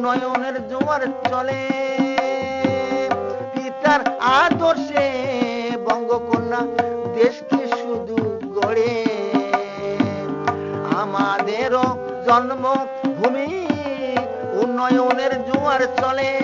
উন্নয়নের জোয়ার চলে। পিতার আদর্শে বঙ্গকন্যা দেশকে শুধু গড়ে। আমাদেরও জন্মভূমি উন্নয়নের জোয়ার চলে।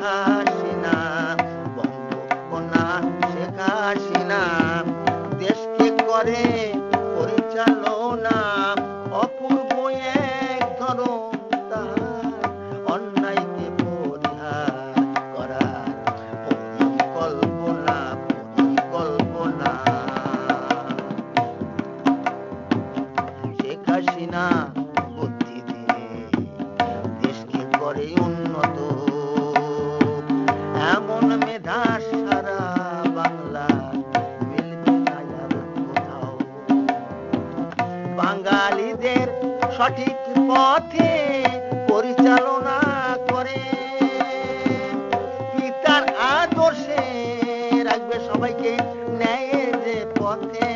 শেখ হাসিনা কন্যা শেখ হাসিনা সঠিক পথে পরিচালনা করে। পিতার আদর্শে রাখবে সবাইকে ন্যায়ের যে পথে।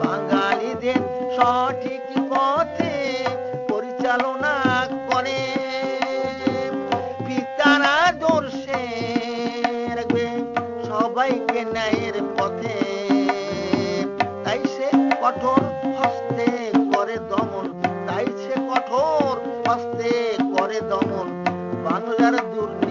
বাঙালিদের সঠিক সবাইকে ন্যায়ের পথে। তাই সে কঠোর হস্তে করে দমন, তাই সে কঠোর হস্তে করে দমন। বাংলার দুর্নীতি